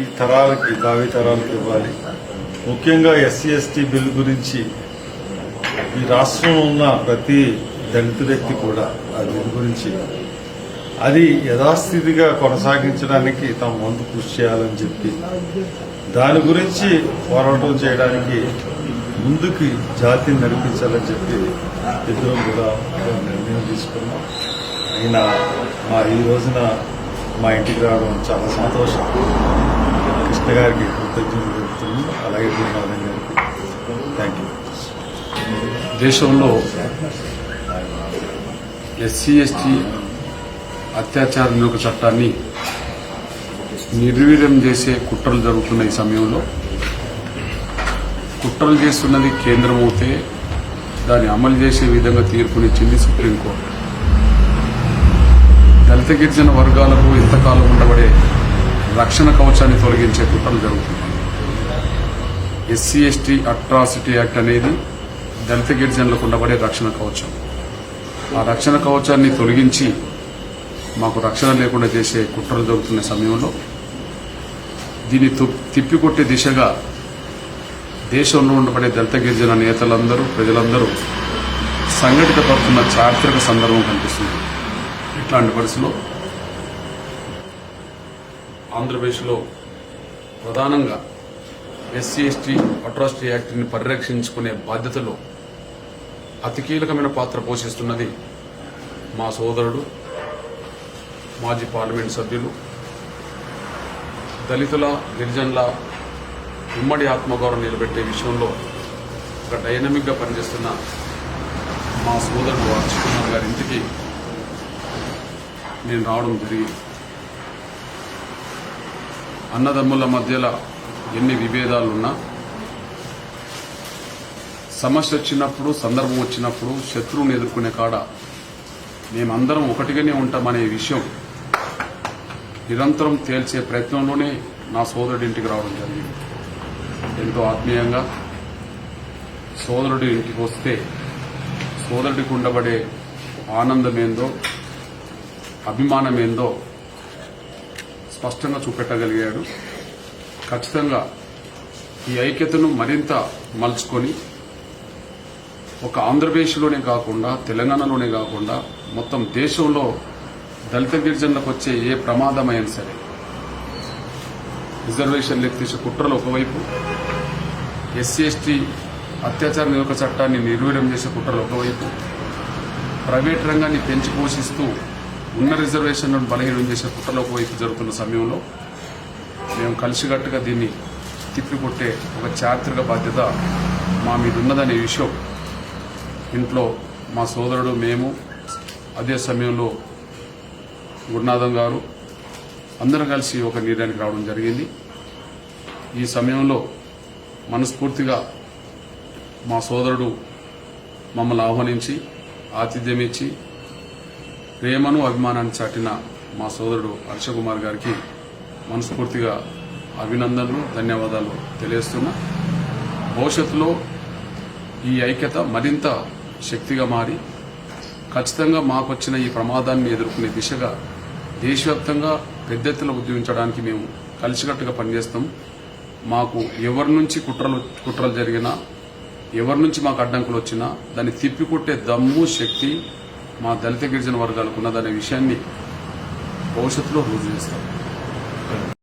ఈ తరాలకి భావి తరాలకి ఇవ్వాలి. ముఖ్యంగా ఎస్సీ ఎస్టీ బిల్ గురించి ఈ రాష్ట్రంలో ఉన్న ప్రతి దళిత వ్యక్తి కూడా ఆ బిల్ గురించి అది యథాస్థితిగా కొనసాగించడానికి తమ వంతు కృషి చేయాలని చెప్పి దాని గురించి పోరాటం చేయడానికి ముందుకి జాతిని నడిపించాలని చెప్పి ఇద్దరం కూడా నిర్ణయం తీసుకున్నాం. అయినా మా ఈ రోజున మా ఇంటికి రావడం చాలా సంతోషం. కృష్ణ గారికి కృతజ్ఞతలు చెబుతుంది అలాగే గురునాథన్ గారికి థ్యాంక్ యూ దేశంలో ఎస్సీ ఎస్టీ అత్యాచార నిరోధక చట్టాన్ని నిర్వీర్యం చేసే కుట్రలు జరుగుతున్న ఈ సమయంలో కుట్రలు చేస్తున్నది కేంద్రం అయితే దాన్ని అమలు చేసే విధంగా తీర్పునిచ్చింది సుప్రీంకోర్టు దళిత గిరిజన వర్గాలకు ఇంతకాలం ఉండబడే రక్షణ కవచాన్ని తొలగించే కుట్రలు జరుగుతున్నాయి. ఎస్సీ ఎస్టీ అట్రాసిటీ యాక్ట్ అనేది దళిత గిరిజనులకు ఉండబడే రక్షణ కవచం. ఆ రక్షణ కవచాన్ని తొలగించి మాకు రక్షణ లేకుండా చేసే కుట్రలు జరుగుతున్న సమయంలో దీన్ని తిప్పికొట్టే దిశగా దేశంలో ఉండబడే దళిత గిరిజన నేతలందరూ ప్రజలందరూ సంఘటిత పడుతున్న చారిత్రక సందర్భం కనిపిస్తుంది. ఇట్లాంటి పరిస్థితుల్లో ఆంధ్రప్రదేశ్లో ప్రధానంగా ఎస్సీ ఎస్టీ అట్రాసిటీ యాక్ట్ని పరిరక్షించుకునే బాధ్యతలో అతి కీలకమైన పాత్ర పోషిస్తున్నది మా సోదరుడు మాజీ పార్లమెంట్ సభ్యులు దళితుల గిరిజనుల ఉమ్మడి ఆత్మగౌరవం నిలబెట్టే విషయంలో ఒక డైనమిక్గా పనిచేస్తున్న మా సోదరుడు అక్షయ్ కుమార్ గారి ఇంటికి నేను రావడం జరిగింది. అన్నదమ్ముల మధ్యలో ఎన్ని విభేదాలున్నా సమస్య వచ్చినప్పుడు సందర్భం వచ్చినప్పుడు శత్రువుని ఎదుర్కొనే కాడ మేమందరం ఒకటిగానే ఉంటామనే విషయం నిరంతరం తేల్చే ప్రయత్నంలోనే నా సోదరుడి ఇంటికి రావడం జరిగింది. ఎంతో ఆత్మీయంగా సోదరుడి ఇంటికి వస్తే సోదరుడికి ఉండబడే ఆనందమేందో అభిమానమేందో స్పష్టంగా చూపెట్టగలిగాడు. ఖచ్చితంగా ఈ ఐక్యతను మరింత మలుచుకొని ఒక ఆంధ్రప్రదేశ్లోనే కాకుండా తెలంగాణలోనే కాకుండా మొత్తం దేశంలో దళిత గిరిజనులకు వచ్చే ఏ ప్రమాదమైనా సరే రిజర్వేషన్ ఎత్తేసే కుట్రలు ఒకవైపు ఎస్సీ ఎస్టీ అత్యాచార నిరోధక చట్టాన్ని నిర్వీర్యం చేసే కుట్రలు ఒకవైపు ప్రైవేట్ రంగాన్ని పెంచి పోషిస్తూ ఉన్న రిజర్వేషన్లను బలహీనం చేసే కుట్రలు వైపు జరుగుతున్న సమయంలో మేము కలిసికట్టుగా దీన్ని తిప్పికొట్టే ఒక చారిత్రక బాధ్యత మా మీద ఉన్నదనే విషయం. ఇంట్లో మా సోదరుడు మేము అదే సమయంలో గురునాథం గారు అందరం కలిసి ఒక నిర్ణయానికి రావడం జరిగింది. ఈ సమయంలో మనస్ఫూర్తిగా మా సోదరుడు మమ్మల్ని ఆహ్వానించి ఆతిథ్యం ఇచ్చి ప్రేమను అభిమానాన్ని చాటిన మా సోదరుడు హర్షకుమార్ గారికి మనస్ఫూర్తిగా అభినందనలు ధన్యవాదాలు తెలియస్తున్నా భవిష్యత్తులో ఈ ఐక్యత మరింత శక్తిగా మారి ఖచ్చితంగా మాకొచ్చిన ఈ ప్రమాదాన్ని ఎదుర్కొనే దిశగా దేశవ్యాప్తంగా పెద్ద ఎత్తున ఉద్యమించడానికి మేము కలిసికట్టుగా పనిచేస్తాం. మాకు ఎవరి నుంచి కుట్రలు కుట్రలు జరిగినా ఎవరి నుంచి మాకు అడ్డంకులు వచ్చినా దాన్ని తిప్పికొట్టే దమ్ము శక్తి మా దళిత గిరిజన వర్గాలకు ఉన్నదనే విషయాన్ని భవిష్యత్తులో రుజువు చేస్తాం